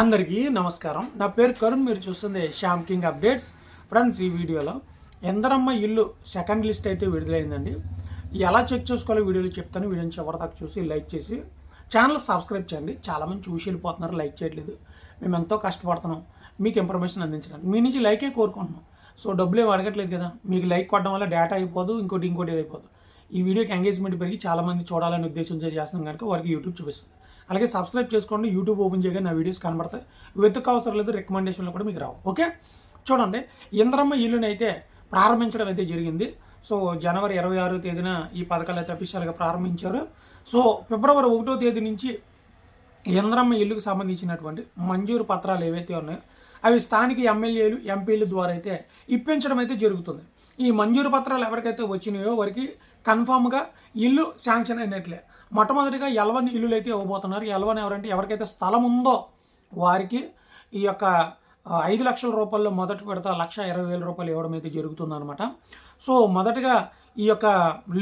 అందరికీ నమస్కారం. నా పేరు కరుణ్ మీరు చూస్తుంది శ్యామ్ కింగ్ అప్డేట్స్. ఫ్రెండ్స్ ఈ వీడియోలో ఎందరమ్మ ఇల్లు సెకండ్ లిస్ట్ అయితే విడుదలైందండి. ఎలా చెక్ చేసుకోవాలో వీడియోలో చెప్తాను. వీడియోని చివరి దాకా చూసి లైక్ చేసి ఛానల్ సబ్స్క్రైబ్ చేయండి. చాలామంది చూసి వెళ్ళిపోతున్నారు లైక్ చేయట్లేదు. మేము ఎంతో కష్టపడుతున్నాం. మీకు ఇన్ఫర్మేషన్ అందించడానికి. మీ నుంచి లైకే కోరుకుంటున్నాం. సో డబ్బులు ఏమి అడగట్లేదు కదా. మీకు లైక్ కొట్టడం వల్ల డేటా అయిపోదు ఇంకోటి ఇంకోటి అయిపోదు. ఈ వీడియోకి ఎంగేజ్మెంట్ పెరిగి చాలామంది చూడాలనే ఉద్దేశంతో చేస్తున్నాం కనుక వారికి యూట్యూబ్ చూపిస్తుంది. అలాగే సబ్స్క్రైబ్ చేసుకోండి యూట్యూబ్ ఓపెన్ చేయగా నా వీడియోస్ కనబడతాయి. వెతుకు అవసరం లేదు రికమెండేషన్లో కూడా మీకు రావు. ఓకే చూడండి ఇంద్రమ్మ ఇల్లునైతే ప్రారంభించడం అయితే జరిగింది. సో జనవరి ఇరవై ఆరో తేదీన ఈ పథకాలు అయితే అఫీషియల్గా ప్రారంభించారు. సో ఫిబ్రవరి ఒకటో తేదీ నుంచి ఇంద్రమ్మ ఇల్లుకు సంబంధించినటువంటి మంజూరు పత్రాలు ఏవైతే ఉన్నాయో అవి స్థానిక ఎమ్మెల్యేలు ఎంపీల ద్వారా అయితే ఇప్పించడం అయితే జరుగుతుంది. ఈ మంజూరు పత్రాలు ఎవరికైతే వచ్చినాయో వారికి కన్ఫామ్గా ఇల్లు శాంక్షన్ అయినట్లే. మొట్టమొదటిగా ఎలవని ఇల్లులు అయితే ఇవ్వబోతున్నారు. ఎలవని ఎవరంటే ఎవరికైతే స్థలం ఉందో వారికి ఈ యొక్క ఐదు లక్షల రూపాయల్లో మొదటి విడత లక్ష ఇరవై వేల రూపాయలు ఇవ్వడం అయితే జరుగుతుందన్నమాట. సో మొదటగా ఈ యొక్క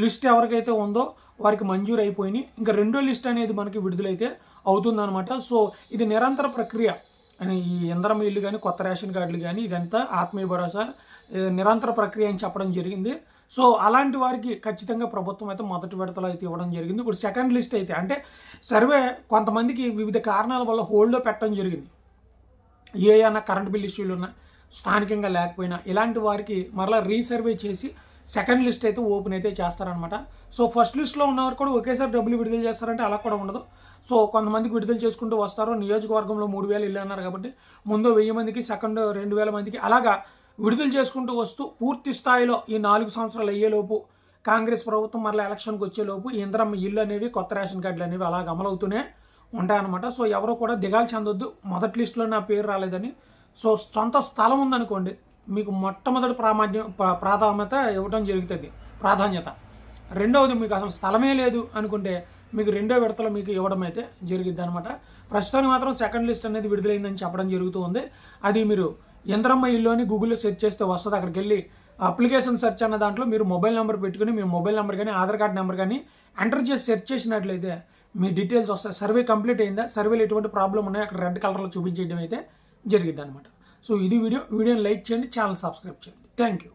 లిస్ట్ ఎవరికైతే ఉందో వారికి మంజూరు అయిపోయినాయి. ఇంకా రెండో లిస్ట్ అనేది మనకి విడుదలైతే అవుతుందన్నమాట. సో ఇది నిరంతర ప్రక్రియ. ఈ ఇంద్రం ఇల్లు కానీ కొత్త రేషన్ కార్డులు కానీ ఇదంతా ఆత్మీయ భరోసా నిరంతర ప్రక్రియ అని చెప్పడం జరిగింది. సో అలాంటి వారికి ఖచ్చితంగా ప్రభుత్వం అయితే మొదటి విడతలో అయితే ఇవ్వడం జరిగింది. ఇప్పుడు సెకండ్ లిస్ట్ అయితే అంటే సర్వే కొంతమందికి వివిధ కారణాల వల్ల హోల్డ్లో పెట్టడం జరిగింది. ఏ అయినా కరెంట్ బిల్ ఇష్యూలు ఉన్నా స్థానికంగా లేకపోయినా ఇలాంటి వారికి మరలా రీసర్వే చేసి సెకండ్ లిస్ట్ అయితే ఓపెన్ అయితే చేస్తారనమాట సో ఫస్ట్ లిస్ట్లో ఉన్నవారు కూడా ఒకేసారి డబ్బులు విడుదల చేస్తారంటే అలా కూడా ఉండదు. సో కొంతమందికి విడుదల చేసుకుంటూ వస్తారు. నియోజకవర్గంలో మూడు వేలు ఇల్లు అన్నారు కాబట్టి ముందు వెయ్యి మందికి సెకండ్ రెండు వేల మందికి అలాగా విడుదల చేసుకుంటూ వస్తూ పూర్తి స్థాయిలో ఈ నాలుగు సంవత్సరాలు అయ్యేలోపు కాంగ్రెస్ ప్రభుత్వం మరలా ఎలక్షన్కి వచ్చేలోపు ఇంద్రమ్మ ఇల్లు అనేవి కొత్త రేషన్ కార్డులు అనేవి అలాగ అమలవుతూనే ఉంటాయన్నమాట. సో ఎవరు కూడా దిగాలు చెందొద్దు మొదటి లిస్టులో నా పేరు రాలేదని. సో సొంత స్థలం ఉందనుకోండి మీకు మొట్టమొదటి ప్రామాణ్యం ప్రాధాన్యత ఇవ్వడం జరుగుతుంది. ప్రాధాన్యత. రెండవది మీకు అసలు స్థలమే లేదు అనుకుంటే మీకు రెండో విడతలో మీకు ఇవ్వడం అయితే జరిగిద్ది అనమాట ప్రస్తుతానికి మాత్రం సెకండ్ లిస్ట్ అనేది విడుదలైందని చెప్పడం జరుగుతూ ఉంది. అది మీరు యంత్రమ్మ ఇల్లుని గూగుల్లో సెర్చ్ చేస్తే వస్తుంది. అక్కడికి వెళ్ళి అప్లికేషన్ సెర్చ్ అన్న దాంట్లో మీరు మొబైల్ నెంబర్ పెట్టుకుని మీ మొబైల్ నెంబర్ కానీ ఆధార్ కార్డ్ నెంబర్ కానీ ఎంటర్ చేసి సెర్చ్ చేసినట్లయితే మీ డీటెయిల్స్ వస్తాయి. సర్వే కంప్లీట్ అయిందా? సర్వేలో ఎటువంటి ప్రాబ్లం ఉన్నాయో? అక్కడ రెడ్ కలర్లో చూపించడం అయితే జరిగిద్ది అనమాట సో ఇది వీడియో వీడియోని లైక్ చేయండి ఛానల్ సబ్స్క్రైబ్ చేయండి. Thank you.